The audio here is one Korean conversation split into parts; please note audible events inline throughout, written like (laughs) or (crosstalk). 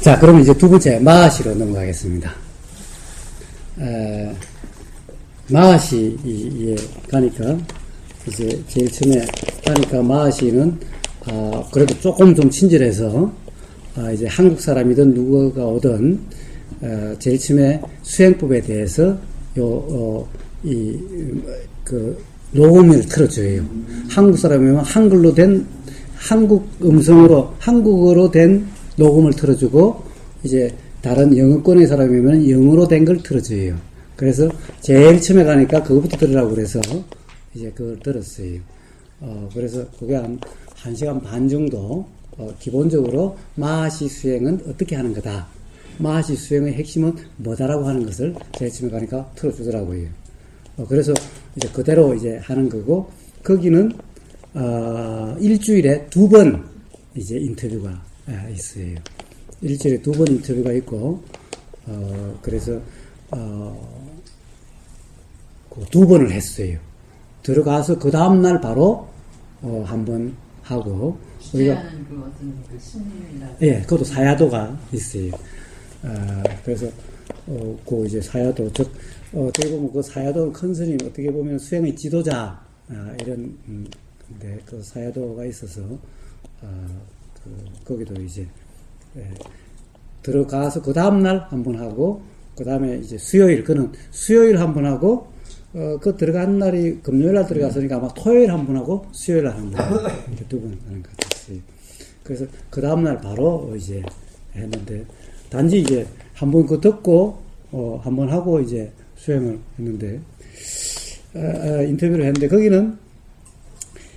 자, 그러면 이제 두 번째 마하시로 넘어가겠습니다. 에, 마하시에 가니까 이제 제일 처음에 가니까 마하시는 아, 그래도 조금 좀 친절해서 아, 이제 한국 사람이든 누구가 오든 어, 제일 처음에 수행법에 대해서 요, 어, 이, 그, 녹음을 틀어줘요. 한국 사람이면 한글로 된, 한국 음성으로, 한국어로 된 녹음을 틀어주고, 이제 다른 영어권의 사람이면 영어로 된 걸 틀어줘요. 그래서 제일 처음에 가니까 그것부터 들으라고 그래서 이제 그걸 들었어요. 어, 그래서 그게 한, 한 시간 반 정도, 어, 기본적으로 마하시 수행은 어떻게 하는 거다. 마하시 수행의 핵심은 뭐다라고 하는 것을 제일 처음에 가니까 틀어주더라고요. 어, 그래서 이제 그대로 이제 하는 거고, 거기는, 어, 일주일에 두 번 이제 인터뷰가 예, 있어요. 일주일에 두 번 인터뷰가 있고, 어, 그래서, 어, 그 두 번을 했어요. 들어가서 그 다음날 바로, 어, 한번 하고, 우리가, 그 어떤 그 예, 그것도 사야도가 있어요. 아, 그래서, 어, 그 이제 사야도, 즉, 어, 어떻게 보면 그 사야도 큰 스님, 어떻게 보면 수행의 지도자, 아, 이런, 음, 근데 그 사야도가 있어서, 아, 그, 거기도 이제, 예, 들어가서 그 다음날 한 번 하고, 그 다음에 이제 수요일, 그는 수요일 한 번 하고, 어, 그 들어간 날이 금요일 날 들어갔으니까 아마 토요일 한 번 하고, 수요일 날 한 번, 이렇게 두 번 하는 것 같았어요. 그래서 그 다음 날 바로 이제 했는데, 단지 이제 한 번 그 듣고, 어, 한 번 하고 이제 수행을 했는데, 어, 어, 인터뷰를 했는데, 거기는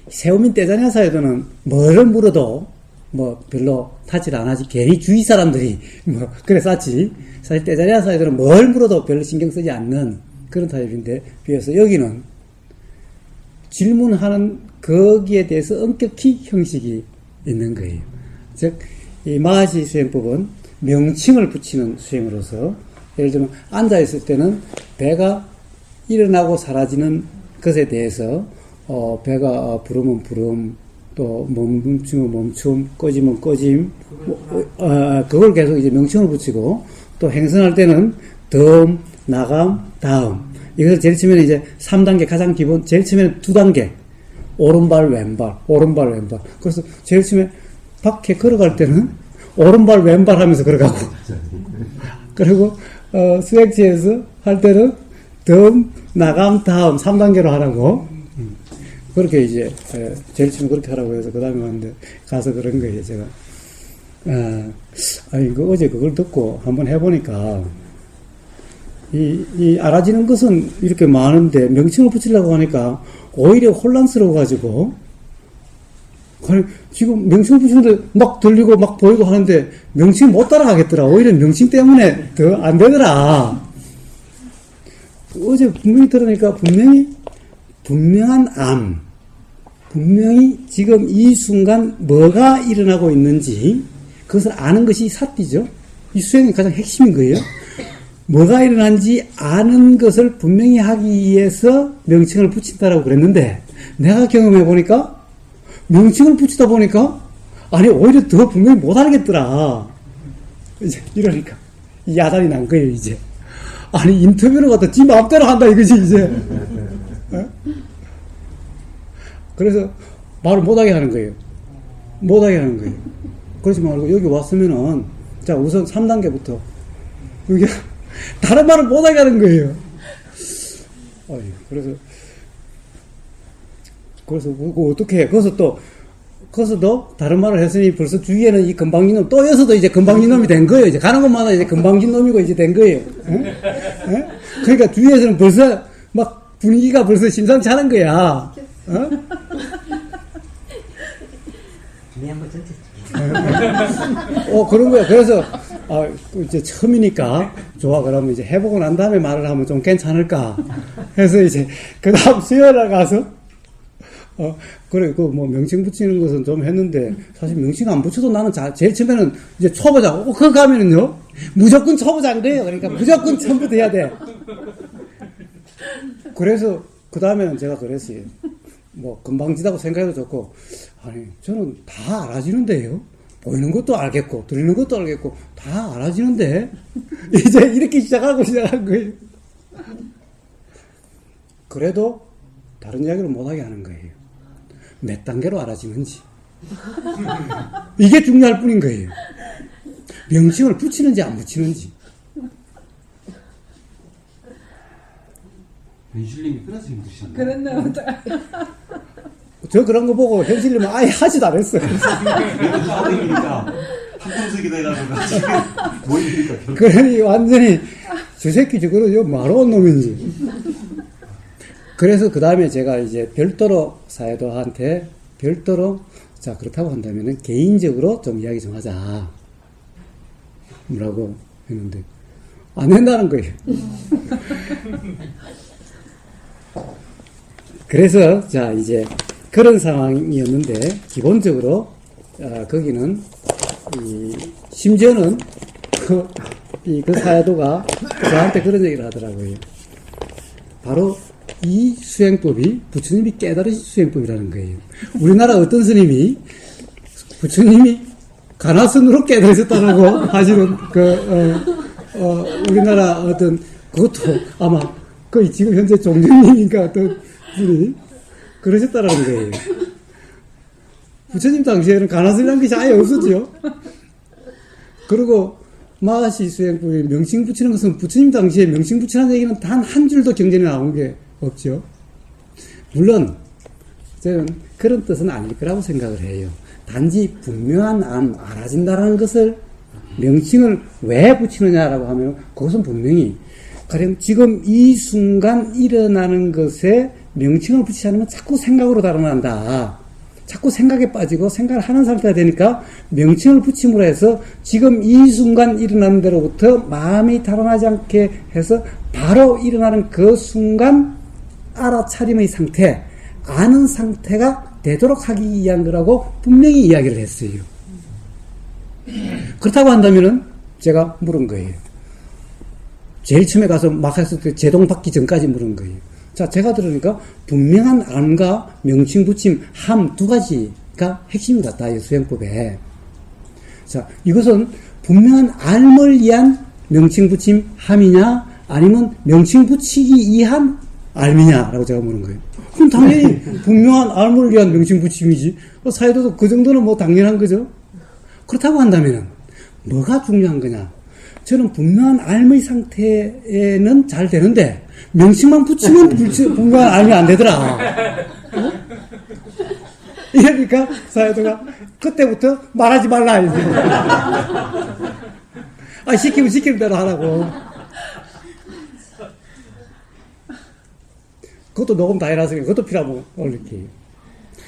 세우민 떼자냐사에도는 뭐를 물어도 뭐 별로 타질 안 하지. 괜히 주위 사람들이 뭐 그래 쌌지. 사실 떼자냐사에도는 뭘 물어도 별로 신경 쓰지 않는 그런 타입인데, 비해서 여기는 질문하는 거기에 대해서 엄격히 형식이 있는 거예요. 즉, 이 마하시 수행법은 명칭을 붙이는 수행으로서, 예를 들면 앉아 있을 때는 배가 일어나고 사라지는 것에 대해서, 어, 배가 어, 부르면 부름, 또 멈추면 멈춤, 꺼지면 꺼짐, 뭐, 어, 어, 그걸 계속 이제 명칭을 붙이고, 또 행선할 때는 덤, 나감, 다음. 이것을 제일 처음에는 이제 3단계 가장 기본, 제일 처음에는 두 단계. 오른발, 왼발, 오른발, 왼발. 그래서 제일 처음에 밖에 걸어갈 때는 오른발, 왼발 하면서 걸어가고. (laughs) 그리고, 어, 수액지에서 할 때는 덤, 나감, 다음 3단계로 하라고. 음. 그렇게 이제, 에, 제일 처음에 그렇게 하라고 해서 그 다음에 왔는데 가서 그런 거예요, 제가. 아, 아니, 그 어제 그걸 듣고 한번 해보니까, 이, 이 알아지는 것은 이렇게 많은데 명칭을 붙이려고 하니까 오히려 혼란스러워 가지고 아니, 지금 명칭을 붙이는데 막 들리고 막 보이고 하는데 명칭 못 따라가겠더라. 오히려 명칭 때문에 더 안 되더라. 어제 분명히 들으니까 분명히 분명한 암, 분명히 지금 이 순간 뭐가 일어나고 있는지 그것을 아는 것이 사띠죠. 이 수행의 가장 핵심인 거예요. 뭐가 일어난지 아는 것을 분명히 하기 위해서 명칭을 붙인다라고 그랬는데 내가 경험해 보니까 명칭을 붙이다 보니까 아니 오히려 더 분명히 못 알겠더라. 이제 이러니까 이 야단이 난 거예요 이제. 아니 인터뷰를 갖다 지 마음대로 한다 이거지 이제. 어? 그래서 말을 못하게 하는 거예요. 못하게 하는 거예요. 그러지 말고 여기 왔으면은 자 우선 3단계부터 여기 (laughs) 다른 말을 못하게 하는 거예요. 어이, 그래서, 그래서, 어떻게 해? 거기서 또, 거기서 도 다른 말을 했으니 벌써 주위에는 이 금방진 놈, 또 여서도 이제 금방진 놈이 된 거예요. 이제 가는 곳마다 이제 금방진 놈이고 이제 된 거예요. 에? 에? 그러니까 주위에서는 벌써 막 분위기가 벌써 심상치 않은 거야. 어? 네, 한번 전체 어, 그런 거야. 그래서, 아, 이제 처음이니까, 좋아. 그러면 이제 해보고 난 다음에 말을 하면 좀 괜찮을까. 해서 이제, 그 다음 수요일 날 가서, 어, 그래, 그 뭐 명칭 붙이는 것은 좀 했는데, 사실 명칭 안 붙여도 나는 자, 제일 처음에는 이제 초보자. 어, 그거 가면은요, 무조건 초보자인 거예요. 그러니까 무조건 처음부터 해야 돼. 그래서, 그 다음에는 제가 그랬어요. 뭐, 금방지다고 생각해도 좋고, 아니, 저는 다 알아지는데요? 보이는 것도 알겠고, 들리는 것도 알겠고, 다 알아지는데, (laughs) 이제 이렇게 시작하고 시작한 거예요. 그래도 다른 이야기를 못하게 하는 거예요. 몇 단계로 알아지는지. (laughs) 이게 중요할 뿐인 거예요. 명칭을 붙이는지 안 붙이는지. 현실님이 그래서 힘드셨나요? 그랬나 보다. (laughs) 저 그런 거 보고 현실님은 아예 하지도 않았어요. 가득이니까 한통속이 돼가지고 지금 모이니까 결국 그러니 완전히 저 새끼 저거는 요 마로 온 놈인지. 그래서 그 다음에 제가 이제 별도로 사회도한테 별도로 자 그렇다고 한다면은 개인적으로 좀 이야기 좀 하자. 뭐라고 했는데 안 된다는 거예요. (laughs) 그래서 자 이제 그런 상황이었는데 기본적으로 아, 거기는 이, 심지어는 그, 이, 그 사야도가 저한테 그런 얘기를 하더라고요. 바로 이 수행법이 부처님이 깨달으신 수행법이라는 거예요. 우리나라 어떤 스님이 부처님이 가나선으로 깨달으셨다고 (laughs) 하시는 그, 어, 어, 우리나라 어떤 그것도 아마 거의 지금 현재 종정님인가 어떤 분이 그러셨다라는 거예요. 부처님 당시에는 가나선이라는 것이 아예 없었죠. 그리고 마하시 수행법에 명칭 붙이는 것은 부처님 당시에 명칭 붙이는 얘기는 단 한 줄도 경전에 나온 게 없죠. 물론 저는 그런 뜻은 아닐 거라고 생각을 해요. 단지 분명한 안 알아진다라는 것을 명칭을 왜 붙이느냐라고 하면 그것은 분명히 가령 지금 이 순간 일어나는 것에 명칭을 붙이지 않으면 자꾸 생각으로 달아난다. 자꾸 생각에 빠지고 생각을 하는 상태가 되니까 명칭을 붙임으로 해서 지금 이 순간 일어나는 대로부터 마음이 달아나지 않게 해서 바로 일어나는 그 순간 알아차림의 상태, 아는 상태가 되도록 하기 위한 거라고 분명히 이야기를 했어요. 그렇다고 한다면은 제가 물은 거예요. 제일 처음에 가서 막 했을 때 제동 받기 전까지 물은 거예요. 자, 제가 들으니까 분명한 암과 명칭 붙임 함 두 가지가 핵심이 같다, 이 수행법에. 자, 이것은 분명한 알을 위한 명칭 붙임 함이냐, 아니면 명칭 붙이기 위한 알미냐라고 제가 물은 거예요. 그럼 당연히 (laughs) 분명한 알을 위한 명칭 붙임이지. 어, 사회도도 그 정도는 뭐 당연한 거죠. 그렇다고 한다면은 뭐가 중요한 거냐? 저는 분명한 알의 상태에는 잘 되는데 명칭만 붙이면 (laughs) 분명한 알이 안 되더라. 어? (laughs) 이러니까 사회도가 그때부터 말하지 말라. (laughs) 아 시키면 시키는 대로 하라고. 그것도 녹음 다 해놨으니 그것도 필요하면 올릴게요.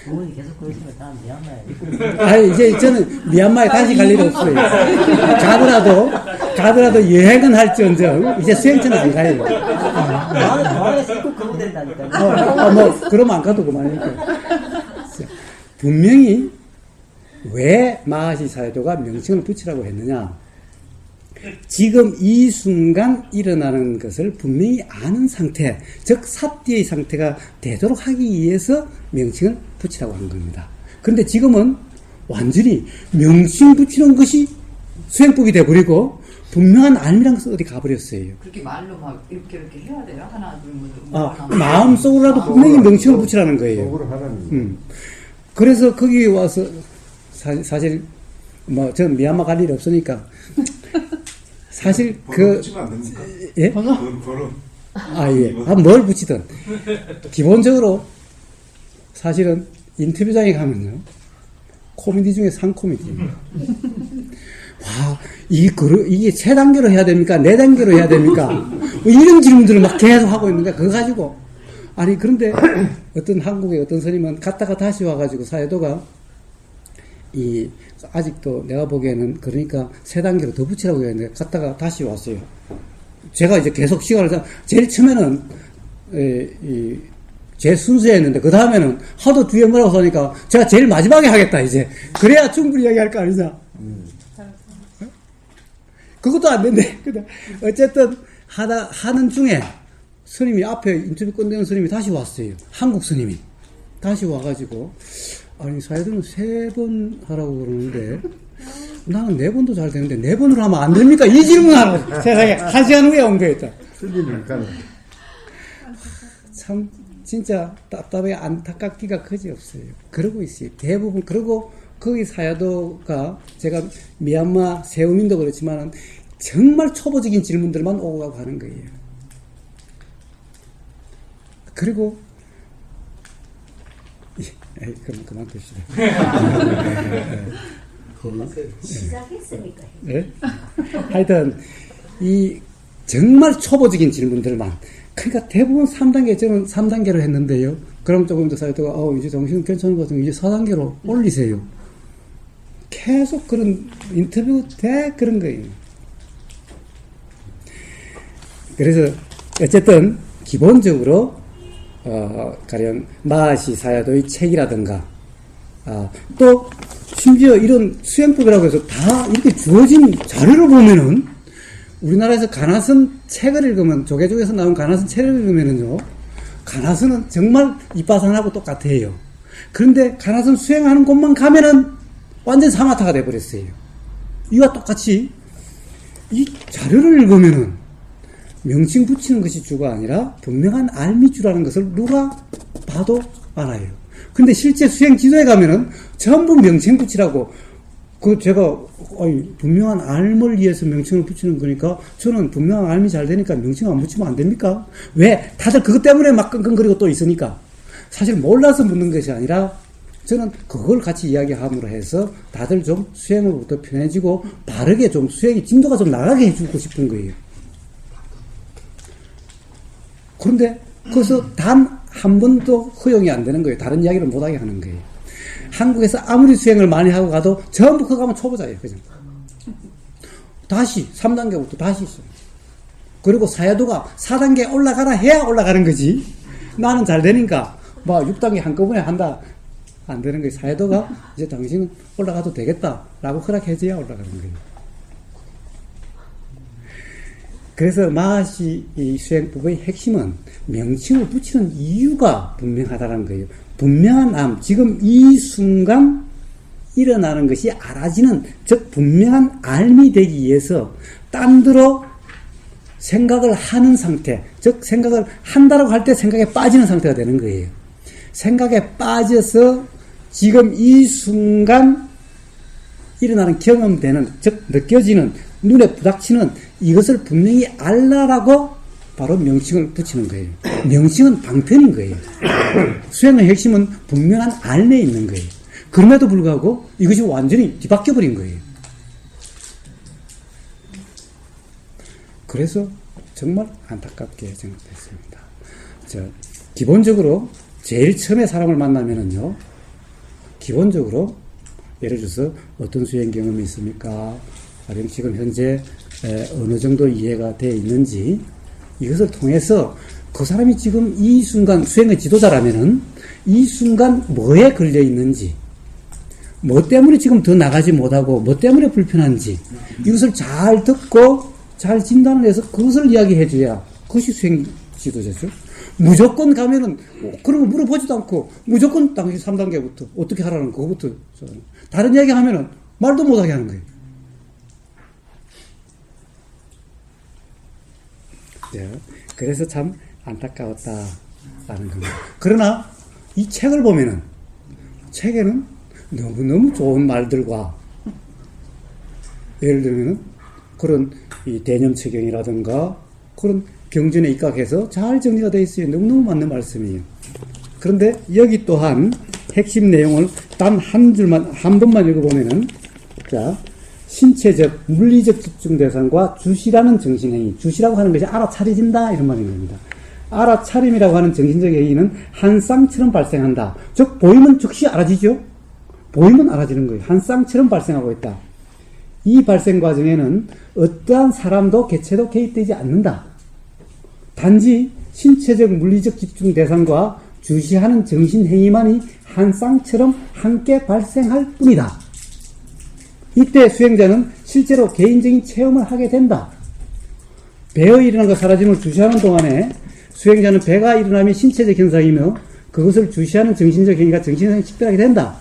부모님 계속 그러시면 다음 미얀마에 아니, 이제 저는 미얀마에 다시 갈 일이 없어요. 가더라도, 가더라도 여행은 할지언정, 이제 수행처는 안 가요. 된다니까. 어, 아, 뭐, 그러면 안 가도 그만이니까. 분명히 왜 마하시 사회도가 명칭을 붙이라고 했느냐. 지금 이 순간 일어나는 것을 분명히 아는 상태, 즉 사띠의 상태가 되도록 하기 위해서 명칭을 붙이라고 한 겁니다. 그런데 지금은 완전히 명칭 붙이는 것이 수행법이 돼버리고 분명한 알미란 것을 어디 가버렸어요. 그렇게 말로 막 이렇게 이렇게 해야 돼요? 하나, 둘, 뭐. 아, 마음속으로라도 분명히 명칭을 붙이라는 거예요. 속으로 하라는 음. 그래서 거기 와서 사, 사실 뭐 저는 미얀마 갈 일이 없으니까 사실 번호 그? 예? 번호 번호 아 예. 아, 뭘 붙이든 기본적으로 사실은 인터뷰장에 가면요 코미디 중에 상 코미디. 와, 이 그루, 이게 세 단계로 해야 됩니까? 네 단계로 해야 됩니까? 뭐 이런 질문들을 막 계속 하고 있는데 그거 가지고 아니 그런데 어떤 한국의 어떤 스님은 갔다가 다시 와가지고 사회도가 이 아직도 내가 보기에는 그러니까 세 단계로 더 붙이라고 했는데 갔다가 다시 왔어요. 제가 이제 계속 시간을 자- 제일 처음에는 에, 이, 제 순서였는데 그 다음에는 하도 뒤에 뭐라고 하니까 제가 제일 마지막에 하겠다 이제 그래야 충분히 이야기할 거 아니냐. 그것도 안 된대. (laughs) 근데 어쨌든 하다 하는 중에 스님이 앞에 인터뷰 끝내는 스님이 다시 왔어요. 한국 스님이 다시 와가지고 아니 사회도는 세번 하라고 그러는데 나는 네 번도 잘 되는데 네 번으로 하면 안 됩니까? 이 질문을 세상에 한 시간 후에 온 거였다. 틀리니까. 참 진짜 답답해 안타깝기가 그지 없어요. 그러고 있어요. 대부분 그리고 거기 사야도가 제가 미얀마 세우민도 그렇지만은 정말 초보적인 질문들만 오고 가고 하는 거예요. 그리고 에이, 그럼 그만둡시다. 시작했으니까. 예? 하여튼 이 정말 초보적인 질문들만 그러니까 대부분 3단계 저는 3단계로 했는데요. 그럼 조금 더 사이트가 어 이제 정신 괜찮은 것 같으면 이제 4단계로 올리세요. 계속 그런 인터뷰 대 그런 거예요. 그래서 어쨌든 기본적으로 어, 가령 마하시 사야도의 책이라든가 아, 또 심지어 이런 수행법이라고 해서 다 이렇게 주어진 자료를 보면은 우리나라에서 가나선 책을 읽으면 조계종에서 나온 가나선 책을 읽으면은요 가나선은 정말 이빠산하고 똑같아요. 그런데 가나선 수행하는 곳만 가면은 완전 사마타가 돼버렸어요. 이와 똑같이 이 자료를 읽으면은 명칭 붙이는 것이 주가 아니라 분명한 알미주라는 것을 누가 봐도 알아요. 근데 실제 수행 지도에 가면은 전부 명칭 붙이라고 그 제가 분명한 알을 위해서 명칭을 붙이는 거니까 저는 분명한 알미 잘 되니까 명칭 안 붙이면 안 됩니까? 왜? 다들 그것 때문에 막 끙끙거리고 또 있으니까. 사실 몰라서 묻는 것이 아니라 저는 그걸 같이 이야기함으로 해서 다들 좀 수행으로부터 편해지고 바르게 좀 수행의 진도가 좀 나가게 해주고 싶은 거예요. 그런데 거기서 단 한 번도 허용이 안 되는 거예요. 다른 이야기를 못 하게 하는 거예요. 한국에서 아무리 수행을 많이 하고 가도 전부 그거 가면 초보자예요. 그죠? 다시 3단계부터 다시 있어요. 그리고 사야도가 4단계 올라가라 해야 올라가는 거지. 나는 잘 되니까 뭐 6단계 한꺼번에 한다. 안 되는 거예요. 사야도가 이제 당신은 올라가도 되겠다라고 허락해줘야 올라가는 거예요. 그래서 마하시 이 수행법의 핵심은 명칭을 붙이는 이유가 분명하다는 거예요. 분명한 암, 지금 이 순간 일어나는 것이 알아지는, 즉, 분명한 알미 되기 위해서 딴 데로 생각을 하는 상태, 즉, 생각을 한다라고 할 때 생각에 빠지는 상태가 되는 거예요. 생각에 빠져서 지금 이 순간 일어나는 경험되는, 즉, 느껴지는, 눈에 부닥치는 이것을 분명히 알라라고 바로 명칭을 붙이는 거예요. 명칭은 방편인 거예요. (clears throat) 수행의 핵심은 분명한 알내에 있는 거예요. 그럼에도 불구하고 이것이 완전히 뒤바뀌어 버린 거예요. 그래서 정말 안타깝게 생각했습니다. 저, 기본적으로 제일 처음에 사람을 만나면은요, 기본적으로 예를 들어서 어떤 수행 경험이 있습니까? 가령 지금 현재 에, 어느 정도 이해가 되어 있는지 이것을 통해서 그 사람이 지금 이 순간 수행의 지도자라면은 이 순간 뭐에 걸려 있는지 뭐 때문에 지금 더 나가지 못하고 뭐 때문에 불편한지 이것을 잘 듣고 잘 진단을 해서 그것을 이야기해 줘야 그것이 수행 지도자죠. 무조건 가면은 그런 거 물어보지도 않고 무조건 당시 3단계부터 어떻게 하라는 그거부터 다른 이야기 하면은 말도 못하게 하는 거예요. 예, 그래서 참 안타까웠다라는 겁니다. 그러나 이 책을 보면은 책에는 너무너무 좋은 말들과 예를 들면은 그런 이 대념 체경이라든가 그런 경전에 입각해서 잘 정리가 되어 있어요. 너무너무 맞는 말씀이에요. 그런데 여기 또한 핵심 내용을 단 한 줄만, 한 번만 읽어보면은, 자, 신체적, 물리적 집중 대상과 주시라는 정신행위. 주시라고 하는 것이 알아차려진다. 이런 말인 겁니다. 알아차림이라고 하는 정신적 행위는 한 쌍처럼 발생한다. 즉, 보이면 즉시 알아지죠? 보이면 알아지는 거예요. 한 쌍처럼 발생하고 있다. 이 발생 과정에는 어떠한 사람도 개체도 개입되지 않는다. 단지 신체적 물리적 집중 대상과 주시하는 정신 행위만이 한 쌍처럼 함께 발생할 뿐이다. 이때 수행자는 실제로 개인적인 체험을 하게 된다. 배의 일어난과 사라짐을 주시하는 동안에 수행자는 배가 일어나면 신체적 현상이며 그것을 주시하는 정신적 행위가 정신상에 식별하게 된다.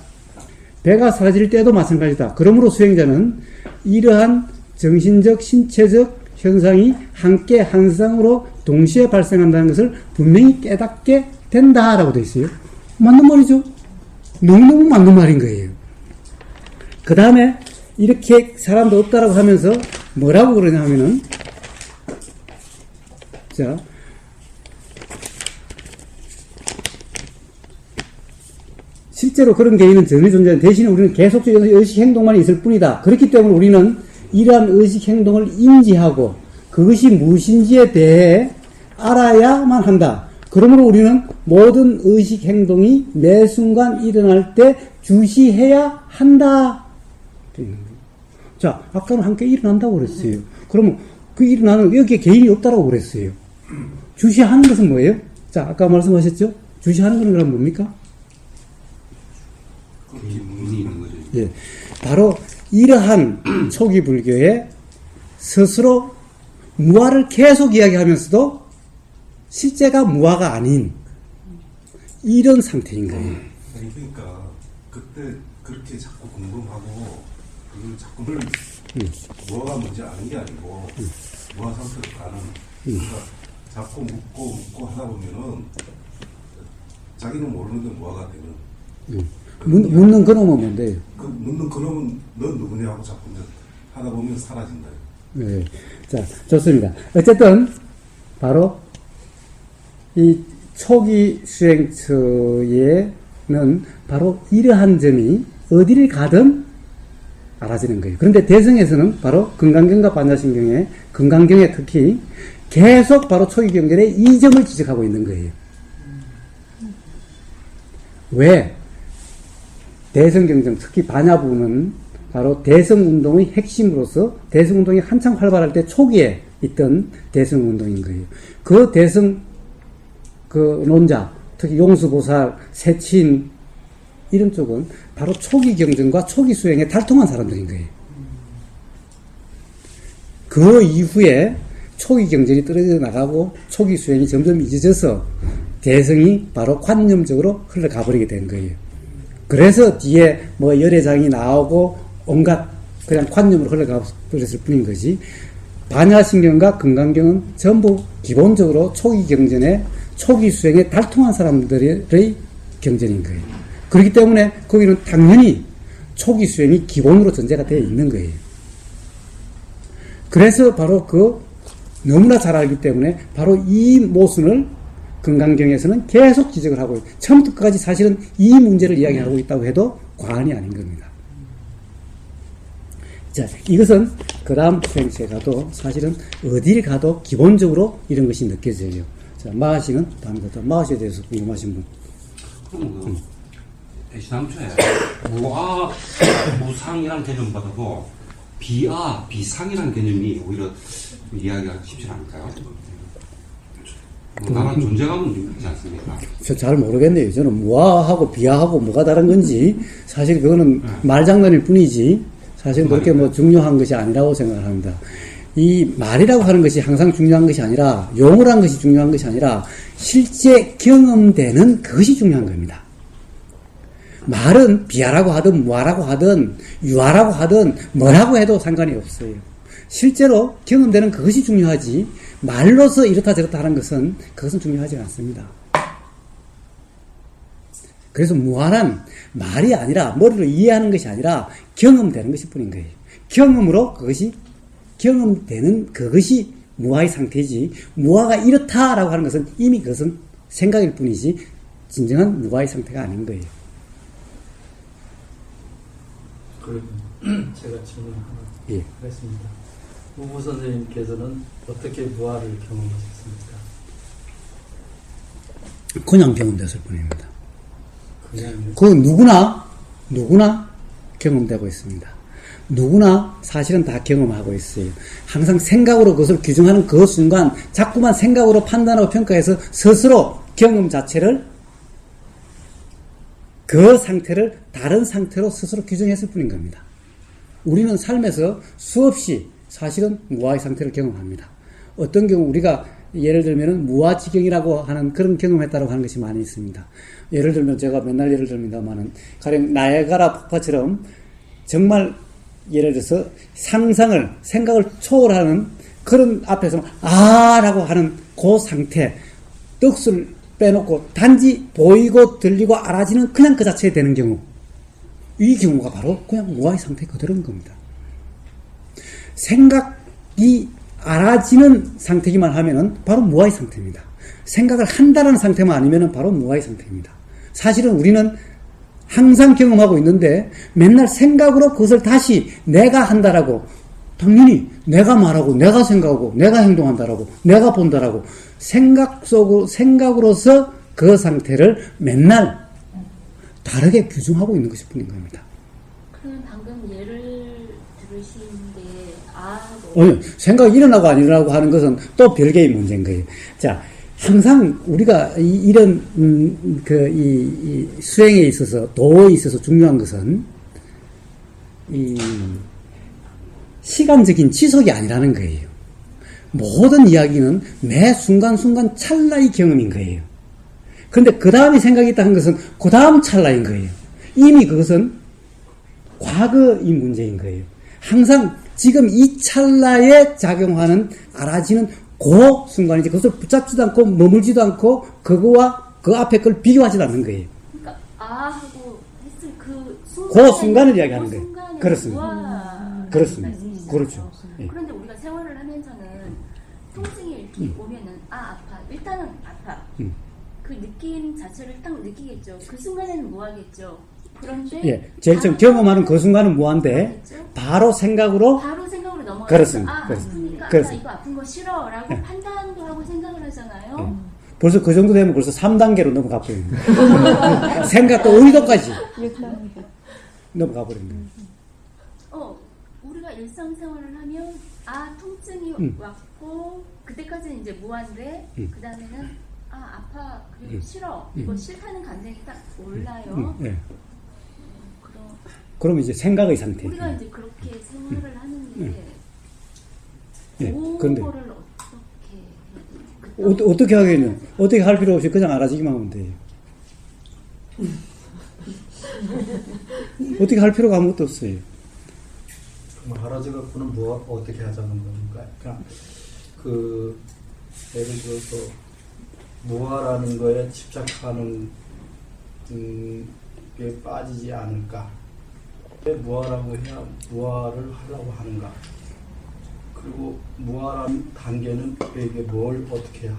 배가 사라질 때도 마찬가지다. 그러므로 수행자는 이러한 정신적, 신체적 현상이 함께 한상으로 동시에 발생한다는 것을 분명히 깨닫게 된다라고 되어 있어요. 맞는 말이죠? 너무너무 맞는 말인 거예요. 그 다음에 이렇게 사람도 없다라고 하면서 뭐라고 그러냐 하면은 자 실제로 그런 개인은 전혀 존재하는 대신에 우리는 계속적인 의식 행동만 있을 뿐이다. 그렇기 때문에 우리는 이러한 의식 행동을 인지하고 그것이 무엇인지에 대해 알아야만 한다. 그러므로 우리는 모든 의식 행동이 매 순간 일어날 때 주시해야 한다. 자, 아까는 함께 일어난다고 그랬어요. 그러면 그 일어나는 여기에 개인이 없다라고 그랬어요. 주시하는 것은 뭐예요? 자, 아까 말씀하셨죠? 주시하는 것은 그럼 뭡니까? 있는. 예. 바로 이러한 초기 불교에 스스로 무아를 계속 이야기하면서도 실제가 무아가 아닌 이런 상태인 거예요. 그러니까 그때 그렇게 자꾸 궁금하고 자꾸 늘 뭐가 뭔지 아는 게 아니고 뭐가 상태로 가는 그러니까 자꾸 묻고 묻고 하다 보면은 자기는 모르는데 뭐가 되는 묻, 묻는 그놈은 뭔데요? 그 묻는 그놈은 넌 누구냐 하고 자꾸 이제 하다 보면 사라진다. 네. 자, 좋습니다. 어쨌든, 바로, 이 초기 수행처에는 바로 이러한 점이 어디를 가든 알아지는 거예요. 그런데 대성에서는 바로 건강경과 반야신경에, 건강경에 특히 계속 바로 초기 경전에 이 점을 지적하고 있는 거예요. 왜? 대성경전, 특히 반야 부분은 바로 대성운동의 핵심으로서 대성운동이 한창 활발할 때 초기에 있던 대성운동인 거예요. 그 대성, 그 논자, 특히 용수보살, 세친, 이런 쪽은 바로 초기 경전과 초기 수행에 달통한 사람들인 거예요. 그 이후에 초기 경전이 떨어져 나가고 초기 수행이 점점 잊어져서 대성이 바로 관념적으로 흘러가 버리게 된 거예요. 그래서 뒤에 뭐 열애장이 나오고 온갖 그냥 관념으로 흘러가 버렸을 뿐인 거지. 반야신경과 건강경은 전부 기본적으로 초기 경전에 초기 수행에 달통한 사람들의 경전인 거예요. 그렇기 때문에 거기는 당연히 초기 수행이 기본으로 전제가 되어 있는 거예요. 그래서 바로 그 너무나 잘 알기 때문에 바로 이 모순을 건강경에서는 계속 지적을 하고 있- 처음부터 끝까지 사실은 이 문제를 이야기하고 있다고 해도 과언이 아닌 겁니다. 자, 이것은 그 다음 수행체에 가도 사실은 어딜 가도 기본적으로 이런 것이 느껴져요. 자, 마하씨는 다음부터 마하씨에 대해서 궁금하신 분. 그 애시당초에 무아 무상이란 개념보다도 비아 비상이란 개념이 오히려 이야기가 쉽지 않을까요? 뭐 나란 존재감은 있지 않습니까? 저잘 모르겠네요. 저는 무아하고 비아하고 뭐가 다른 건지 사실 그거는 말장난일 뿐이지 사실 그렇게 뭐 중요한 것이 아니라고 생각을 합니다. 이 말이라고 하는 것이 항상 중요한 것이 아니라 용어란 것이 중요한 것이 아니라 실제 경험되는 그것이 중요한 겁니다. 말은 비하라고 하든 무하라고 하든 유하라고 하든 뭐라고 해도 상관이 없어요. 실제로 경험되는 그것이 중요하지 말로서 이렇다 저렇다 하는 것은 그것은 중요하지 않습니다. 그래서 무한한 말이 아니라 머리로 이해하는 것이 아니라 경험되는 것이 뿐인 거예요. 경험으로 그것이 경험되는 그것이 무아의 상태지 무아가 이렇다라고 하는 것은 이미 그것은 생각일 뿐이지 진정한 무아의 상태가 아닌 거예요. 그러면 (clears throat) 제가 질문 하나 예. 하겠습니다. 우부 선생님께서는 어떻게 무아를 경험하셨습니까? 그냥 경험됐을 뿐입니다. 그냥 그 누구나 누구나 경험되고 있습니다. 누구나 사실은 다 경험하고 있어요. 항상 생각으로 그것을 규정하는 그 순간 자꾸만 생각으로 판단하고 평가해서 스스로 경험 자체를 그 상태를 다른 상태로 스스로 규정했을 뿐인 겁니다. 우리는 삶에서 수없이 사실은 무아의 상태를 경험합니다. 어떤 경우 우리가 예를 들면은 무아지경이라고 하는 그런 경험했다고 하는 것이 많이 있습니다. 예를 들면 제가 맨날 예를 듭니다만은 가령 나야가라 폭파처럼 정말 예를 들어서 상상을 생각을 초월하는 그런 앞에서 아라고 하는 그 상태 떡술 빼놓고 단지 보이고 들리고 알아지는 그냥 그 자체에 되는 경우 이 경우가 바로 그냥 무아의 상태 그대로인 겁니다. 생각이 알아지는 상태기만 하면은 바로 무아의 상태입니다. 생각을 한다는 상태만 아니면은 바로 무아의 상태입니다. 사실은 우리는 항상 경험하고 있는데 맨날 생각으로 그것을 다시 내가 한다라고 당연히 내가 말하고 내가 생각하고 내가 행동한다라고 내가 본다라고 생각 속으로 생각으로서 그 상태를 맨날 다르게 규정하고 있는 것이 뿐인 겁니다. 그러면 방금 예를 들으신 게 아, 어, 생각이 일어나고 안 일어나고 하는 것은 또 별개의 문제인 거예요. 자, 항상 우리가 이, 런 음, 그, 이, 이 수행에 있어서, 도에 있어서 중요한 것은, 이, 시간적인 지속이 아니라는 거예요. 모든 이야기는 매 순간순간 찰나의 경험인 거예요. 근데 그 다음에 생각이 있다는 것은 그 다음 찰나인 거예요. 이미 그것은 과거의 문제인 거예요. 항상 지금 이 찰나에 작용하는 알아지는 그 순간이지 그것을 붙잡지도 않고 머물지도 않고 그거와 그 앞에 걸 비교하지도 않는 거예요. 그러니까 아 하고 했을 그 순간 그 순간을 이야기하는 거예요. 그렇습니다. 그렇습니다. 말씀이시잖아요. 그렇죠. 예. 그런데 우리가 세월을 하면서는 통증이 이렇게 오면은 아 아파 일단은 아파 음. 그 느낌 자체를 딱 느끼겠죠. 그 순간에는 뭐 하겠죠. 그런데 예, 제일 처음 경험하는 그 순간은 무한데 뭐하겠죠? 바로 생각으로 바로 생각으로 넘어가서 그렇습니다. 아 그렇습니다. 아프니까 아, 나 그렇습니다. 이거 아픈 거 싫어라고 예. 판단도 하고 생각을 하잖아요. 벌써 그 정도 되면 벌써 3단계로 넘어가 거예요. (laughs) 생각도 의도까지 넘어가 버리는 거예요. 어, 우리가 일상생활을 하면 아 통증이 음. 왔고 그때까지는 이제 무한데 음. 그 다음에는 아 아파 그리고 음. 싫어 이거 싫다는 감정이 딱 올라요. 음, 예. 그럼 그럼 이제 생각의 상태. 우리가 이제 그렇게 생활을 하는데 예. 그거를 그런데 어떻게 해야 되나? 그 어, 어떻게 하겠냐? 어떻게 할 필요 없이 그냥 알아지기만 하면 돼요. (laughs) 어떻게 할 필요가 아무것도 없어요. 그럼 할아지 갖고는 뭐 어떻게 하자는 겁니까? 그러니까 그 예를 들어서 무아라는 거에 집착하는 음, 게 빠지지 않을까? 왜 무아라고 해야 무아를 하려고 하는가? 그리고 무아라는 단계는 우리에게 뭘 어떻게 해야,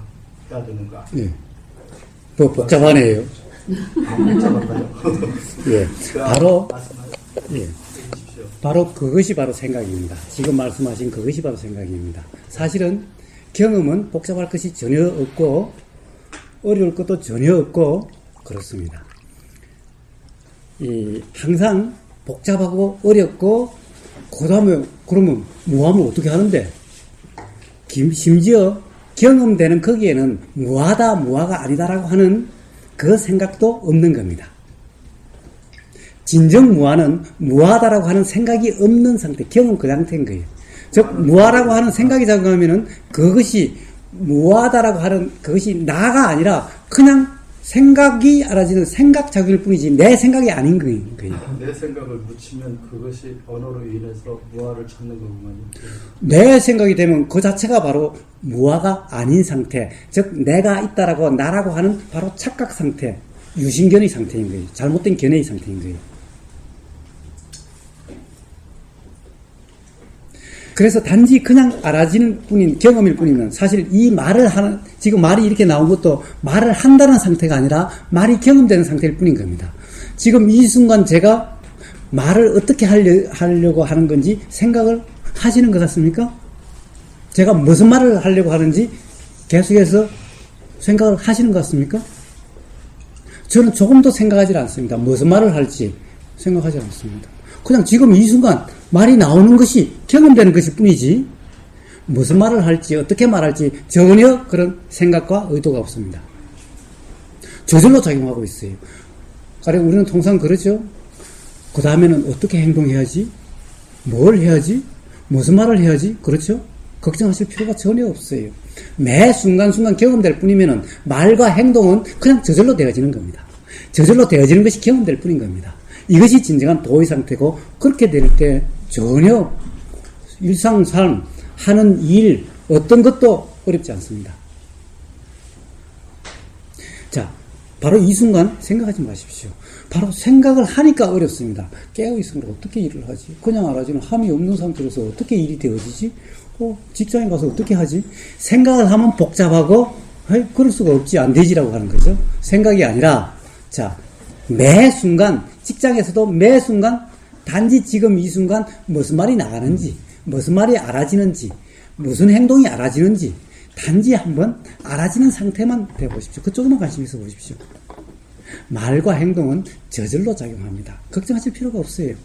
해야 되는가? 예. 뭐 복잡하네요. 복잡할까요? (laughs) 예. 바로, 예. 바로 그것이 바로 생각입니다. 지금 말씀하신 그것이 바로 생각입니다. 사실은 경험은 복잡할 것이 전혀 없고, 어려울 것도 전혀 없고, 그렇습니다. 이, 항상 복잡하고 어렵고, 그 다음에, 그러면 무함을 어떻게 하는데? 김- 심지어 경험되는 거기에는 무하다, 무하가 아니다라고 하는 그 생각도 없는 겁니다. 진정 무아는 무하다라고 하는 생각이 없는 상태, 경험 그 상태인 거예요. 즉, 무아라고 하는 생각이 작용하면은 그것이 무하다라고 하는 그것이 나가 아니라 그냥 생각이 알아지는 생각 작용일 뿐이지 내 생각이 아닌 거예요. (laughs) 내 생각을 묻히면 그것이 언어로 인해서 무아를 찾는 거구만요. 내 생각이 되면 그 자체가 바로 무아가 아닌 상태, 즉 내가 있다라고 나라고 하는 바로 착각 상태, 유신견의 상태인 거예요. 잘못된 견해의 상태인 거예요. 그래서 단지 그냥 알아지는 뿐인 경험일 뿐이면 사실 이 말을 하는 지금 말이 이렇게 나온 것도 말을 한다는 상태가 아니라 말이 경험되는 상태일 뿐인 겁니다. 지금 이 순간 제가 말을 어떻게 하려, 하려 고 하는 건지 생각을 하시는 것 같습니까? 제가 무슨 말을 하려고 하는지 계속해서 생각을 하시는 것 같습니까? 저는 조금도 생각하지 않습니다. 무슨 말을 할지 생각하지 않습니다. 그냥 지금 이 순간 말이 나오는 것이 경험되는 것일 뿐이지 무슨 말을 할지 어떻게 말할지 전혀 그런 생각과 의도가 없습니다. 저절로 작용하고 있어요. 가령 우리는 통상 그러죠. 그 다음에는 어떻게 행동해야지? 뭘 해야지? 무슨 말을 해야지? 그렇죠? 걱정하실 필요가 전혀 없어요. 매 순간순간 경험될 뿐이면은 말과 행동은 그냥 저절로 되어지는 겁니다. 저절로 되어지는 것이 경험될 뿐인 겁니다. 이것이 진정한 도의 상태고 그렇게 될 때 전혀 일상 삶 하는 일 어떤 것도 어렵지 않습니다. 자, 바로 이 순간 생각하지 마십시오. 바로 생각을 하니까 어렵습니다. 깨어있으면 어떻게 일을 하지? 그냥 알아지는 함이 없는 상태로서 어떻게 일이 되어지지? 어, 직장에 가서 어떻게 하지? 생각을 하면 복잡하고, 그럴 수가 없지, 안 되지라고 하는 거죠. 생각이 아니라, 자, 매 순간, 직장에서도 매 순간, 단지 지금 이 순간 무슨 말이 나가는지, 무슨 말이 알아지는지, 무슨 행동이 알아지는지, 단지 한번 알아지는 상태만 돼 보십시오. 그쪽에만 관심 있어 보십시오. 말과 행동은 저절로 작용합니다. 걱정하실 필요가 없어요.